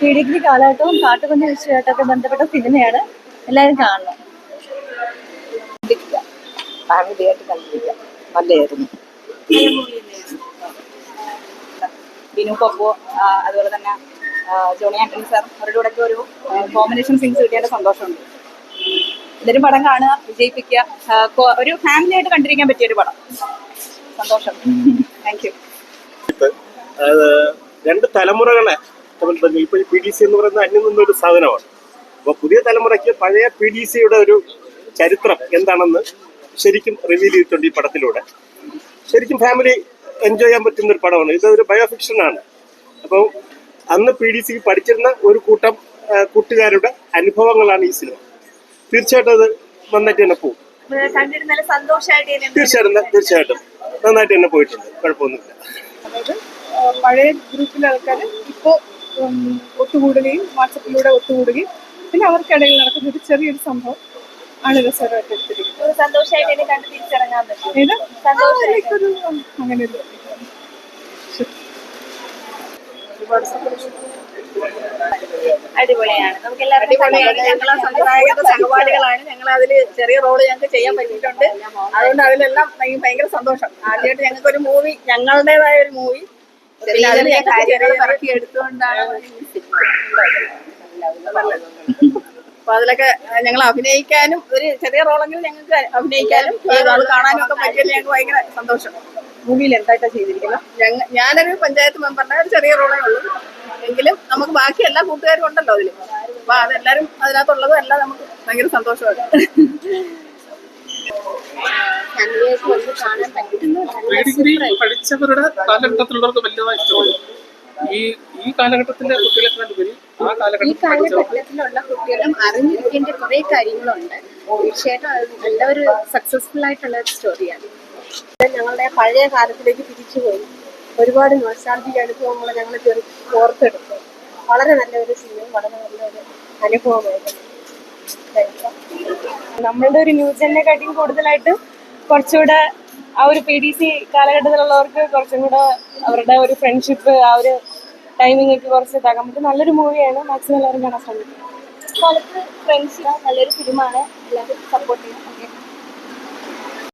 പീഡിഗ്രി കാലഘട്ടവും കാട്ടുപന്നി വിഷയമായിട്ടൊക്കെ ബന്ധപ്പെട്ട സിനിമയാണ് എല്ലാവരും കാണണം. ഫാമിലി ആയിട്ട് കണ്ടിരിക്കാം നല്ലതായിരുന്നു. ബിനു പപ്പു അതുപോലെ തന്നെ ജോണി ആന്റണി സാർ അവരുടെ കൂടെ ഒരു കോമ്പിനേഷൻ സീൻസ് കിട്ടിയതിന്റെ സന്തോഷമുണ്ട്. ഇതൊരു പടം കാണുക വിജയിപ്പിക്കുക ഒരു ഫാമിലി ആയിട്ട് കണ്ടിരിക്കാൻ പറ്റിയ ഒരു പടം. സന്തോഷം. താങ്ക് യു അതായത് രണ്ട് തലമുറകളെ തമ്മിൽ ബന്ധം. ഇപ്പൊ പി ഡി സി എന്ന് പറയുന്നത് അന്യം നിന്നൊരു സാധനമാണ്. അപ്പോൾ പുതിയ തലമുറയ്ക്ക് പഴയ പി ഡി സിയുടെ ഒരു ചരിത്രം എന്താണെന്ന് ശരിക്കും റിവീൽ ചെയ്തിട്ടുണ്ട് ഈ പടത്തിലൂടെ. ശരിക്കും ഫാമിലി എൻജോയ് ചെയ്യാൻ പറ്റുന്ന ഒരു പടമാണ്. ഇതൊരു ബയോഫിക്ഷൻ ആണ്. അപ്പോൾ അന്ന് പി ഡി സി പഠിച്ചിരുന്ന ഒരു കൂട്ടം കൂട്ടുകാരുടെ അനുഭവങ്ങളാണ് ഈ സിനിമ. തീർച്ചയായിട്ടും അത് നന്നായിട്ട് തന്നെ പോകും. തീർച്ചയായിട്ടും തീർച്ചയായിട്ടും. നന്നായിട്ട് തന്നെ പോയിട്ടുണ്ട്. കുഴപ്പമൊന്നുമില്ല. അതായത് പഴയ ഗ്രൂപ്പിലെ ആൾക്കാർ ഇപ്പോൾ ഒത്തുകൂടുകയും വാട്സപ്പിലൂടെ ഒത്തുകൂടുകയും പിന്നെ അവർക്കിടയിൽ നടക്കുന്ന ഒരു ചെറിയൊരു സംഭവം ആണ് രസകരമായിട്ട് എടുത്തിരിക്കുന്നത് സന്തോഷമായിട്ട് കണ്ട് തിരിച്ചിറങ്ങാൻ പറ്റും. ഏത്. ഒരു അങ്ങനെ ഒരു അടിപൊളിയാണ്. നമുക്ക് ഞങ്ങളെ സഹപാഠികളാണ്. ഞങ്ങൾ അതിൽ ചെറിയ റോൾ ഞങ്ങൾക്ക് ചെയ്യാൻ പറ്റിയിട്ടുണ്ട്. അതുകൊണ്ട് അതിലെല്ലാം ഭയ- ഭയങ്കര സന്തോഷം. ആദ്യമായിട്ട് ഞങ്ങൾക്ക് ഒരു മൂവി ഞങ്ങളുടേതായ ഒരു മൂവി പിന്നെ പറക്കി എടുത്തുകൊണ്ടാണ് അപ്പൊ അതിലൊക്കെ ഞങ്ങൾ അഭിനയിക്കാനും ഒരു ചെറിയ റോളെങ്കിലും ഞങ്ങൾക്ക് അഭിനയിക്കാനും അത് കാണാനും ഒക്കെ പറ്റിയതിൽ ഞങ്ങൾക്ക് ഭയങ്കര സന്തോഷം. മൂവിയിൽ എന്തായിട്ടാ ചെയ്തിരിക്കുന്നത്? ഞാനൊരു പഞ്ചായത്ത് മെമ്പറിന്റെ ഒരു ചെറിയ റോളേ ഉള്ളൂ. എങ്കിലും നമുക്ക് ബാക്കി എല്ലാ കൂട്ടുകാരും ഉണ്ടല്ലോ അതിൽ അപ്പൊ അതെല്ലാരും അതിനകത്തുള്ളതും എല്ലാം നമുക്ക് ഭയങ്കര സന്തോഷമാണ്. ഡിഗ്രി പഠിച്ചവരുടെ കാലഘട്ടത്തിലുള്ളവർക്ക് വലിയതായി ഇഷ്ടമാണ് ഈ ഈ കാലഘട്ടത്തിലെ കുട്ടികളെക്കാളുപരി ആ കാലഘട്ടത്തിൽ പഠിച്ചവർ കാലഘട്ടത്തിലുള്ള കുട്ടികളും അറിഞ്ഞിരിക്കേണ്ട കുറെ കാര്യങ്ങളുണ്ട്. തീർച്ചയായിട്ടും അത് നല്ലൊരു സക്സസ്ഫുൾ ആയിട്ടുള്ള ഒരു സ്റ്റോറിയാണ് ഞങ്ങളുടെ പഴയ കാലത്തിലേക്ക് തിരിച്ചുപോയി ഒരുപാട് നൊസ്റ്റാൾജിക് അനുഭവങ്ങൾ ഞങ്ങൾ ഓർത്തെടുത്തു. വളരെ നല്ലൊരു സിനിമയും വളരെ നല്ലൊരു അനുഭവമായിരുന്നു. നമ്മളുടെ ഒരു ന്യൂ കാട്ടിയും കൂടുതലായിട്ട് കുറച്ചുകൂടെ ആ ഒരു പി ഡി സി കാലഘട്ടത്തിലുള്ളവർക്ക് കുറച്ചും കൂടെ അവരുടെ ഒരു ഫ്രണ്ട്ഷിപ്പ് ആ ഒരു ടൈമിംഗ് ഒക്കെ കുറച്ച് ഇതാക്കാൻ പറ്റും. നല്ലൊരു മൂവിയാണ് മാക്സിമം എല്ലാവരും കാണാൻ ശ്രമിക്കും. നല്ലൊരു ഫിലിമാണ്. എല്ലാവരും സപ്പോർട്ട് ചെയ്യാം